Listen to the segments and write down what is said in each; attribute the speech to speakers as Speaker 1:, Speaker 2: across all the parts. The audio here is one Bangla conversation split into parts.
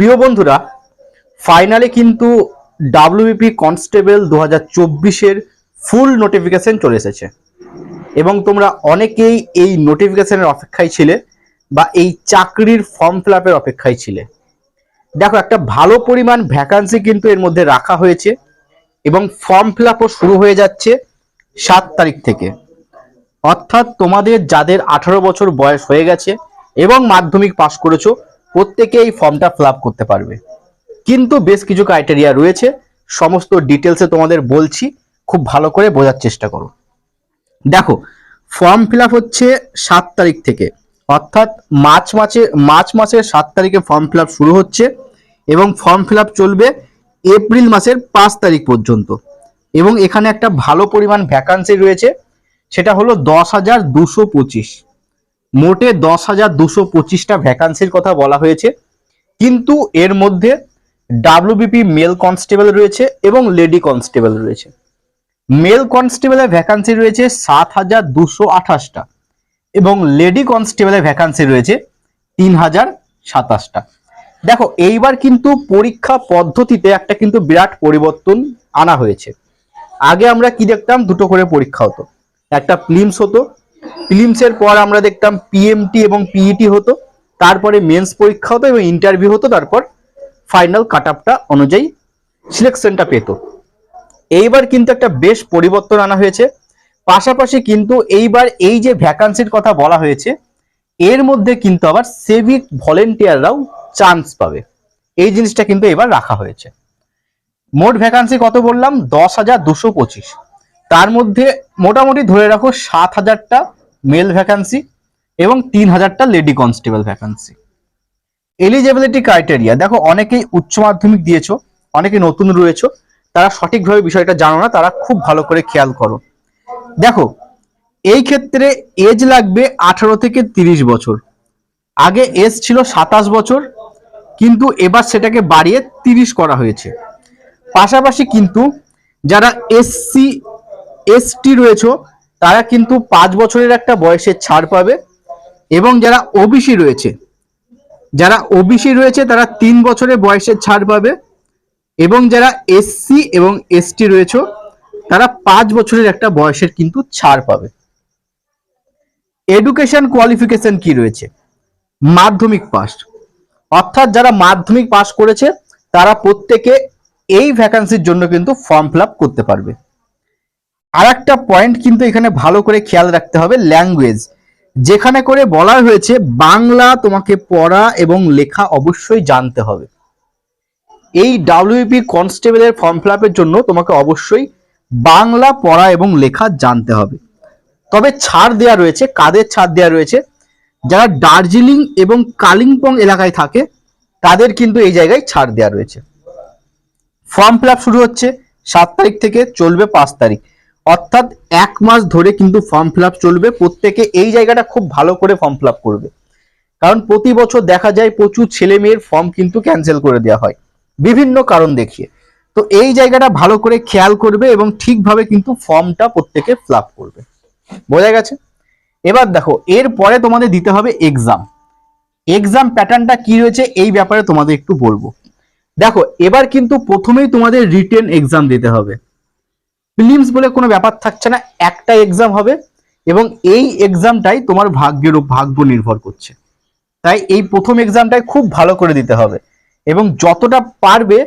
Speaker 1: প্রিয় বন্ধুরা ফাইনালে কিন্তু ডাব্লিউবিপি কনস্টেবল দু হাজার ফুল নোটিফিকেশন চলে এসেছে। এবং তোমরা অনেকেই এই নোটিফিকেশনের অপেক্ষায় ছিলে বা এই চাকরির ফর্ম ফিল অপেক্ষায় ছিলে। দেখো, একটা ভালো পরিমাণ ভ্যাকান্সি কিন্তু এর মধ্যে রাখা হয়েছে এবং ফর্ম ফিল শুরু হয়ে যাচ্ছে সাত তারিখ থেকে। অর্থাৎ তোমাদের যাদের আঠারো বছর বয়স হয়ে গেছে এবং মাধ্যমিক পাশ করেছ প্রত্যেকে এই ফর্মটা ফিল করতে পারবে। কিন্তু বেশ কিছু ক্রাইটেরিয়া রয়েছে, সমস্ত ডিটেলসে তোমাদের বলছি, খুব ভালো করে বোঝার চেষ্টা করো। দেখো ফর্ম ফিল হচ্ছে সাত তারিখ থেকে, অর্থাৎ মার্চ মাসে, মার্চ মাসের সাত তারিখে ফর্ম ফিল শুরু হচ্ছে এবং ফর্ম ফিল চলবে এপ্রিল মাসের পাঁচ তারিখ পর্যন্ত। এবং এখানে একটা ভালো পরিমাণ ভ্যাকান্সি রয়েছে, সেটা হলো দশ হাজার দুশো পঁচিশ। মোটে দশ হাজার দুশো পঁচিশটা ভ্যাকান্সির কথা বলা হয়েছে। কিন্তু এর মধ্যে ডাব্লিউবিপি মেল কনস্টেবল রয়েছে এবং লেডি কনস্টেবল রয়েছে। মেল কনস্টেবলের ভ্যাকান্সি রয়েছে সাত হাজার দুশো আঠাশটা এবং লেডি কনস্টেবলের ভ্যাকান্সি রয়েছে তিন হাজার সাতাশটা। দেখো, এইবার কিন্তু পরীক্ষা পদ্ধতিতে একটা কিন্তু বিরাট পরিবর্তন আনা হয়েছে। আগে আমরা কি দেখতাম? দুটো করে পরীক্ষা হতো। একটা প্লিমস হতো প্রিলিমসের পর আমরা দেখতাম পিএমটি এবং পিইটি হতো, তারপরে মেন্স পরীক্ষা হতো এবং ইন্টারভিউ হতো, তারপর ফাইনাল কাট আপটা অনুযায়ী সিলেকশনটা পেত। এইবার কিন্তু একটা বেশ পরিবর্তন আনা হয়েছে। পাশাপাশি কিন্তু এইবার এই যে ভ্যাকান্সির কথা বলা হয়েছে, এর মধ্যে কিন্তু আবার সিভিক ভলেন্টিয়াররাও চান্স পাবে। এই জিনিসটা কিন্তু এবার রাখা হয়েছে। মোট ভ্যাকান্সি কত বললাম? দশ হাজার দুশো পঁচিশ। তার মধ্যে মোটামুটি ধরে রাখো সাত হাজারটা মেল ভ্যাকান্সি এবং তিন হাজারটা lady constable vacancy eligibility criteria দেখো অনেকেই উচ্চ মাধ্যমিক দিয়েছ, অনেকে নতুন রয়েছো, তারা সঠিকভাবে বিষয়টা জানো না, তারা খুব ভালো করে খেয়াল করো। দেখো, এই ক্ষেত্রে এজ লাগবে আঠারো থেকে তিরিশ বছর। আগে এজ ছিল সাতাশ বছর, কিন্তু এবার সেটাকে বাড়িয়ে তিরিশ করা হয়েছে। পাশাপাশি কিন্তু যারা এসসি এসটি রয়েছে, তারা কিন্তু পাঁচ বছরের একটা বয়সের ছাড় পাবে। এবং যারা ওবিসি রয়েছে, যারা ওবিসি রয়েছে, তারা তিন বছরের বয়সের ছাড় পাবে। এবং যারা এসসি এবং এসটি রয়েছে, তারা পাঁচ বছরের একটা বয়সের কিন্তু ছাড় পাবে। এডুকেশন কোয়ালিফিকেশন কি রয়েছে? মাধ্যমিক পাস অর্থাৎ যারা মাধ্যমিক পাস করেছে, তারা প্রত্যেকে এই ভ্যাকান্সির জন্য কিন্তু ফর্ম ফিল করতে পারবে। আর একটা পয়েন্ট কিন্তু এখানে ভালো করে খেয়াল রাখতে হবে ল্যাঙ্গুয়েজ যেখানে করে বলা হয়েছে, বাংলা তোমাকে পড়া এবং লেখা অবশ্যই জানতে হবে। এই ডাব্লিউপি কনস্টেবলের ফর্ম ফিল জন্য তোমাকে অবশ্যই বাংলা পড়া এবং লেখা জানতে হবে। তবে ছাড় দেওয়া রয়েছে, কাদের ছাড় দেওয়া রয়েছে? যারা দার্জিলিং এবং কালিম্পং এলাকায় থাকে, তাদের কিন্তু এই জায়গায় ছাড় দেওয়া রয়েছে। ফর্ম ফিল শুরু হচ্ছে, সাত তারিখ থেকে চলবে পাঁচ তারিখ। অর্থাৎ এক মাস ধরে কিন্তু ফর্ম ফিল চলবে। প্রত্যেকে এই জায়গাটা খুব ভালো করে ফর্ম ফিল করবে। কারণ প্রতি বছর দেখা যায় প্রচুর ছেলে মেয়ের ফর্ম কিন্তু ক্যান্সেল করে দেওয়া হয়। বিভিন্ন কারণ দেখিয়ে। তো এই জায়গাটা ভালো করে খেয়াল করবে এবং ঠিকভাবে কিন্তু ফর্মটা প্রত্যেকে ফিল করবে। বোঝা গেছে? এবার দেখো, এরপরে তোমাদের দিতে হবে এক্সাম এক্সাম প্যাটার্নটা কি রয়েছে এই ব্যাপারে তোমাদের একটু বলব। দেখো, এবার কিন্তু প্রথমেই তোমাদের রিটেন এক্সাম দিতে হবে। প্রিলিমস বলে কোনো ব্যাপার থাকছে না, একটা এক্সাম হবে এবং এই এক্সামটাই তোমার ভাগ্যের ভাগ্য নির্ভর করছে। তাই এই প্রথম এক্সামটাই খুব ভালো করে দিতে হবে এবং যতটা পারবে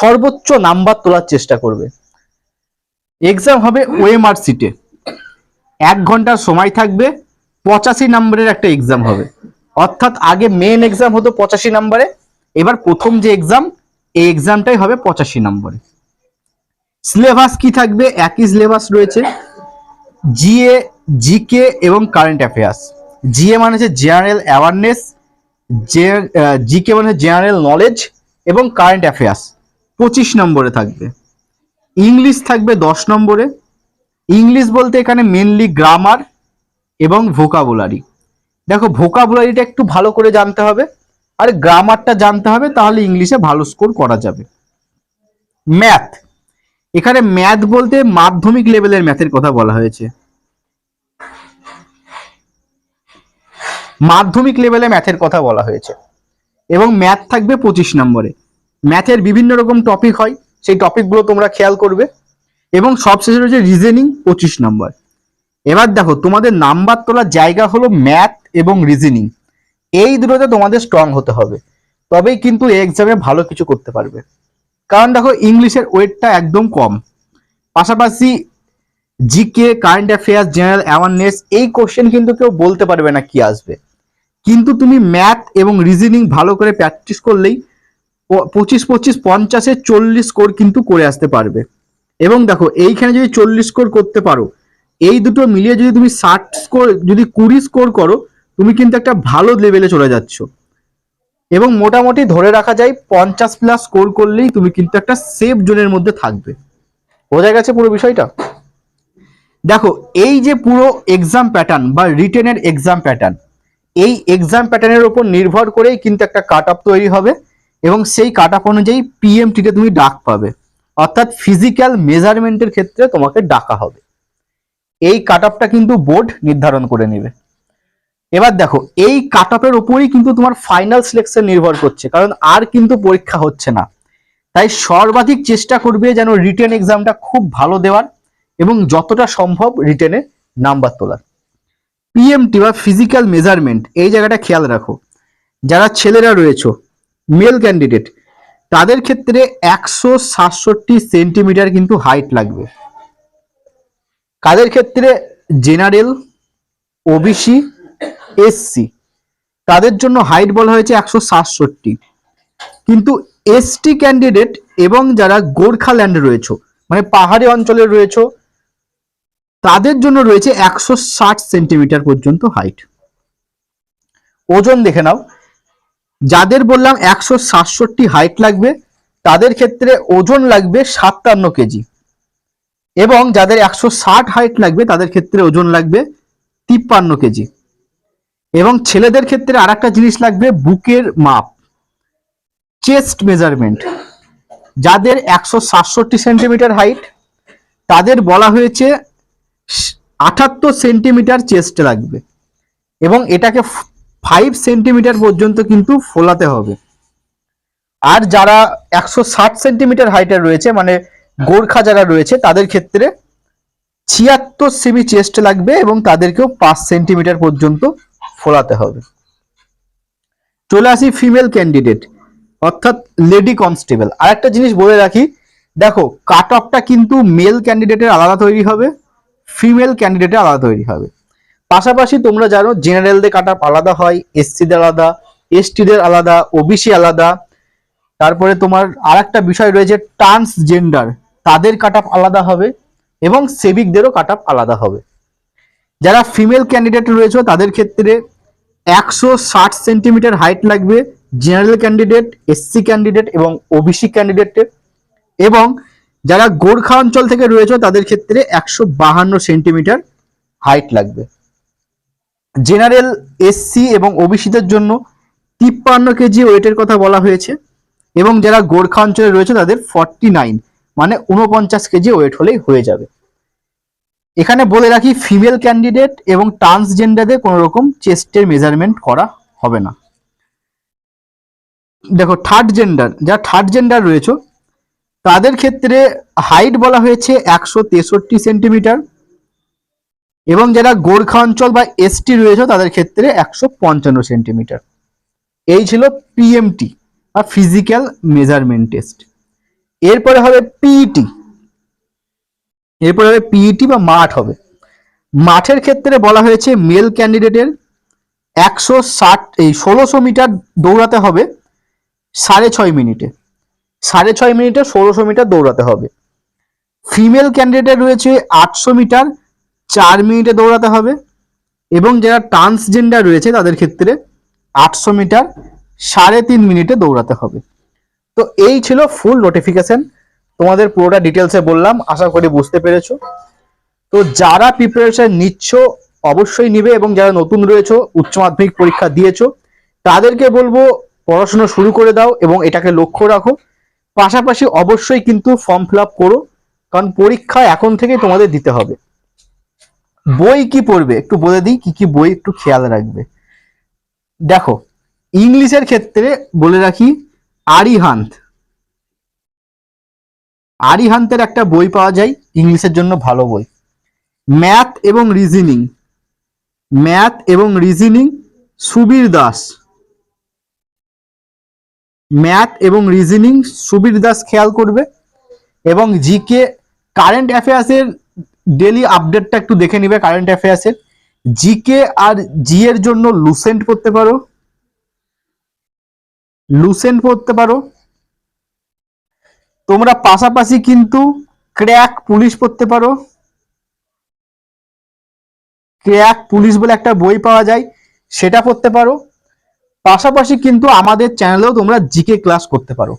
Speaker 1: সর্বোচ্চ নাম্বার তোলার চেষ্টা করবে। এক্সাম হবে ওএমআর সিটে এক ঘণ্টার সময় থাকবে, পঁচাশি নম্বরের একটা এক্সাম হবে। অর্থাৎ আগে মেন এক্সাম হতো পঁচাশি নম্বরে, এবার প্রথম যে এক্সাম এই এক্সামটাই হবে পঁচাশি নম্বরে। সিলেবাস কি থাকবে? একই সিলেবাস রয়েছে। জিএ, জিকে এবং কারেন্ট অ্যাফেয়ার্স। জিএ মানে হচ্ছে জেনারেল অ্যাওয়ারনেস জিকে মানে জেনারেল নলেজ এবং কারেন্ট অ্যাফেয়ার্স। পঁচিশ নম্বরে থাকবে। ইংলিশ থাকবে দশ নম্বরে। ইংলিশ বলতে এখানে মেনলি গ্রামার এবং ভোকাবুলারি দেখো ভোকাবুলারিটা একটু ভালো করে জানতে হবে। আর গ্রামারটা জানতে হবে, তাহলে ইংলিশে ভালো স্কোর করা যাবে। ম্যাথ এখানে ম্যাথ বলতে মাধ্যমিক লেভেলের ম্যাথের কথা বলা হয়েছে। মাধ্যমিক লেভেলে ম্যাথের কথা বলা হয়েছে। এবং ম্যাথ থাকবে পঁচিশ নম্বরে। ম্যাথের বিভিন্ন রকম টপিক হয়, সেই টপিকগুলো তোমরা খেয়াল করবে। এবং সবশেষে রয়েছে রিজেনিং পঁচিশ নম্বর। এবার দেখো, তোমাদের নাম্বার তোলার জায়গা হলো ম্যাথ এবং রিজেনিং এই দুটোতে তোমাদের স্ট্রং হতে হবে। তবেই কিন্তু এক্সামে ভালো কিছু করতে পারবে। কারণ দেখো ইংলিশের ওয়েটটা একদম কম। পাশাপাশি GK current affairs general awareness এই কোশ্চেন কিন্তু কেউ বলতে পারবে না কি আসবে। কিন্তু তুমি ম্যাথ এবং রিজনিং ভালো করে প্র্যাকটিস করলেই পঁচিশ পঁচিশ, পঞ্চাশে চল্লিশ স্কোর কিন্তু করে আসতে পারবে। এবং দেখো এইখানে যদি চল্লিশ স্কোর করতে পারো, এই দুটো মিলিয়ে যদি তুমি ষাট স্কোর যদি কুড়ি স্কোর করো, তুমি কিন্তু একটা ভালো লেভেলে চলে যাচ্ছ। এবং মোটামুটি ধরে রাখা যায় পঞ্চাশ প্লাস স্কোর করলেই তুমি কিন্তু একটা সেফ জোনের মধ্যে থাকবে। বোঝা গেছে পুরো বিষয়টা? দেখো, এই যে পুরো এক্সাম প্যাটার্ন বা রিটেনের এক্সাম প্যাটার্ন এই এক্সাম প্যাটার্নের উপর নির্ভর করেই কিন্তু একটা কাট অফ তৈরি হবে এবং সেই কাট অফ অনুযায়ী পিএমটিতে তুমি ডাক পাবে। অর্থাৎ ফিজিক্যাল মেজারমেন্টের ক্ষেত্রে তোমাকে ডাকা হবে। এই কাট অফটা কিন্তু বোর্ড নির্ধারণ করে নেবে। এবার দেখো, এই কাট অফের উপরেই কিন্তু তোমার ফাইনাল সিলেকশন নির্ভর করছে, কারণ আর কিন্তু পরীক্ষা হচ্ছে না। তাই সর্বাধিক চেষ্টা করবে যেন রিটেন এক্সামটা খুব ভালো দেওয়ার এবং যতটা সম্ভব রিটেনে নাম্বার তোলার। পিএমটি বা ফিজিক্যাল মেজারমেন্ট এই জায়গাটা খেয়াল রাখো। যারা ছেলেরা রয়েছে মেল ক্যান্ডিডেট তাদের ক্ষেত্রে একশো সাতষট্টি সেন্টিমিটার কিন্তু হাইট লাগবে। কাদের ক্ষেত্রে? জেনারেল ওবিসি এসসি তাদের জন্য হাইট বলা হয়েছে একশো সাতষট্টি। কিন্তু এসটি ক্যান্ডিডেট এবং যারা গোর্খাল্যান্ডে রয়েছে মানে পাহাড়ি অঞ্চলে রয়েছে, তাদের জন্য রয়েছে একশো ষাট সেন্টিমিটার পর্যন্ত হাইট ওজন দেখে নাও। যাদের বললাম একশো সাতষট্টি হাইট লাগবে, তাদের ক্ষেত্রে ওজন লাগবে সাতান্ন কেজি। এবং যাদের একশো ষাট হাইট লাগবে, তাদের ক্ষেত্রে ওজন লাগবে তিপ্পান্ন কেজি। এবং ছেলেদের ক্ষেত্রে আর একটা জিনিস লাগবে, বুকের মাপ। Chest measurement. যাদের একশো সাতষট্টি সেন্টিমিটার হাইট, তাদের বলা হয়েছে আটাত্তর সেন্টিমিটার চেস্ট লাগবে। এবং এটাকে ফাইভ সেন্টিমিটার পর্যন্ত কিন্তু ফোলাতে হবে। আর যারা একশো ষাট সেন্টিমিটার হাইটের রয়েছে মানে গোর্খা যারা রয়েছে, তাদের ক্ষেত্রে ছিয়াত্তর সেমি চেস্ট লাগবে এবং তাদেরকেও পাঁচ সেন্টিমিটার পর্যন্ত ফোলাতে হবে। চলে আসি ফিমেল ক্যান্ডিডেট অর্থাৎ লেডি কনস্টেবল আর একটা জিনিস বলে রাখি, দেখো কাট অফটা কিন্তু মেল ক্যান্ডিডেটের আলাদা তৈরি হবে ফিমেল ক্যান্ডিডেটের আলাদা তৈরি হবে। পাশাপাশি তোমরা জানো জেনারেলদের কাট অফ আলাদা হয় এসসিদের আলাদা এসটিদের আলাদা ওবিসি আলাদা। তারপরে তোমার আর একটা বিষয় রয়েছে ট্রান্সজেন্ডার তাদের কাট অফ আলাদা হবে এবং সেভিকদেরও কাট অফ আলাদা হবে। যারা ফিমেল ক্যান্ডিডেট রয়েছে, তাদের ক্ষেত্রে একশো ষাট সেন্টিমিটার হাইট লাগবে জেনারেল ক্যান্ডিডেট এসসি ক্যান্ডিডেট এবং ওবিসি ক্যান্ডিডেটের এবং যারা গোর্খা অঞ্চল থেকে রয়েছে তাদের ক্ষেত্রে একশো বাহান্ন সেন্টিমিটার হাইট লাগবে। জেনারেল এসসি এবং ওবিসিদের জন্য তিপ্পান্ন কেজি ওয়েটের কথা বলা হয়েছে। এবং যারা গোর্খা অঞ্চলে রয়েছে তাদের ফর্টি নাইন মানে উনপঞ্চাশ কেজি ওয়েট হলেই হয়ে যাবে। এখানে বলে রাখি ফিমেল ক্যান্ডিডেট এবং ট্রান্সজেন্ডারদের কোনো রকম চেস্টের মেজারমেন্ট করা হবে না। দেখো থার্ড জেন্ডার যা থার্ড জেন্ডার রয়েছে, তাদের ক্ষেত্রে হাইট বলা হয়েছে একশো তেষট্টি সেন্টিমিটার এবং যারা গোর্খা অঞ্চল বা এসটি রয়েছে, তাদের ক্ষেত্রে একশো পঞ্চান্ন সেন্টিমিটার এই ছিল পিএমটি বা ফিজিক্যাল মেজারমেন্ট টেস্ট এরপরে হবে পিইটি এরপরে হবে পিইটি বা মাঠ হবে। মাঠের ক্ষেত্রে বলা হয়েছে মেল ক্যান্ডিডেটের একশো ষাট, এই ষোলোশো মিটার দৌড়াতে হবে সাড়ে ছয় মিনিটে। সাড়ে ছয় মিনিটে ষোলোশো মিটার দৌড়াতে হবে। ফিমেল ক্যান্ডিডেট রয়েছে আটশো মিটার চার মিনিটে দৌড়াতে হবে এবং যারা ট্রান্সজেন্ডার রয়েছে তাদের ক্ষেত্রে আটশো মিটার সাড়ে তিন মিনিটে দৌড়াতে হবে। তো এই ছিল ফুল নোটিফিকেশন তোমাদের পুরোটা ডিটেলসে বললাম, আশা করি বুঝতে পেরেছ। তো যারা প্রিপারেশন নিচ্ছ, অবশ্যই নিবে এবং যারা নতুন রয়েছে, উচ্চ মাধ্যমিক পরীক্ষা দিয়েছ, তাদেরকে বলব, পড়াশোনা শুরু করে দাও এবং এটাকে লক্ষ্য রাখো। পাশাপাশি অবশ্যই কিন্তু ফর্ম ফিল আপ করো, কারণ পরীক্ষা এখন থেকেই তোমাদের দিতে হবে। বই কি পড়বে? একটু বলে দিই, কি কি বই একটু খেয়াল রাখবে। দেখো, ইংলিশের ক্ষেত্রে বলে রাখি, আরিহান্ত। আরিহান্তের একটা বই পাওয়া যায়, ইংলিশের জন্য ভালো বই। ম্যাথ এবং রিজনিং। ম্যাথ এবং রিজনিং, সুবীর দাস। ম্যাথ এবং রিজনিং, সুবীর দাস খেয়াল করবে। এবং জিকে কারেন্ট অ্যাফেয়ার্সের ডেলি আপডেটটা একটু দেখে নিবে কারেন্ট অ্যাফেয়ার্সের জিকে আর জি এর জন্য লুসেন্ট পড়তে পারো। লুসেন্ট পড়তে পারো। তোমরা পাশাপাশি কিন্তু ক্র্যাক পুলিশ পড়তে পারো। ক্র্যাক পুলিশ বলে একটা বই পাওয়া যায়, সেটা পড়তে পারো। পাশাপাশি কিন্তু আমাদের চ্যানেলেও তোমরা জিকে ক্লাস করতে পারো।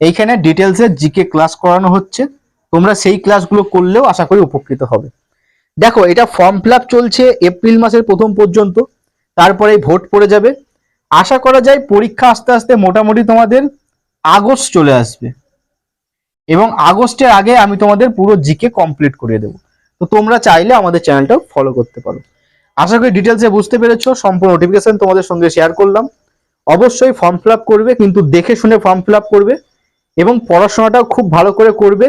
Speaker 1: এইখানে ডিটেলসে জিকে ক্লাস করানো হচ্ছে। তোমরা সেই ক্লাসগুলো করলেও আশা করি উপকৃত হবে। দেখো, এটা ফর্ম ফিল চলছে এপ্রিল মাসের প্রথম পর্যন্ত। তারপরে ভোট পড়ে যাবে। আশা করা যায় পরীক্ষা আস্তে আস্তে মোটামুটি তোমাদের আগস্ট চলে আসবে। এবং আগস্টের আগে আমি তোমাদের পুরো জিকে কমপ্লিট করে দেবো। তো তোমরা চাইলে আমাদের চ্যানেলটাও ফলো করতে পারো। আশা করি ডিটেলসে বুঝতে পেরেছ, সম্পূর্ণ নোটিফিকেশন তোমাদের সঙ্গে শেয়ার করলাম। অবশ্যই ফর্ম ফিল করবে, কিন্তু দেখে শুনে ফর্ম ফিল করবে এবং পড়াশোনাটাও খুব ভালো করে করবে।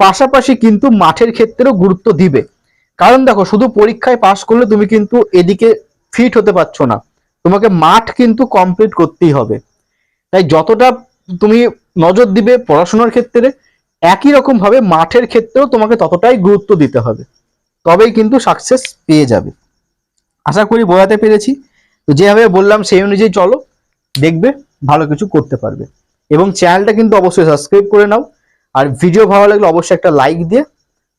Speaker 1: পাশাপাশি কিন্তু মাঠের ক্ষেত্রেও গুরুত্ব দিবে। কারণ দেখো, শুধু পরীক্ষায় পাশ করলে তুমি কিন্তু এদিকে ফিট হতে পারছ না। তোমাকে মাঠ কিন্তু কমপ্লিট করতেই হবে। তাই যতটা তুমি নজর দিবে পড়াশোনার ক্ষেত্রে একই রকম ভাবে মাঠের ক্ষেত্রেও তোমাকে ততটাই গুরুত্ব দিতে হবে। তবেই কিন্তু সাকসেস পেয়ে যাবে। আশা করি বোঝাতে পেরেছি। তো যেভাবে বললাম, সেই অনুযায়ী চলো, দেখবে, ভালো কিছু করতে পারবে। এবং চ্যানেলটা কিন্তু অবশ্যই সাবস্ক্রাইব করে নাও। আর ভিডিও ভালো লাগলে অবশ্যই একটা লাইক দিয়ে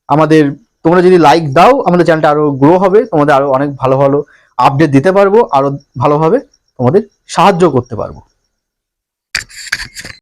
Speaker 1: আমাদের, তোমরা যদি লাইক দাও, আমাদের চ্যানেলটা আরও গ্রো হবে, তোমাদের আরও অনেক ভালো ভালো আপডেট দিতে পারব, আরও ভালোভাবে তোমাদের সাহায্য করতে পারব।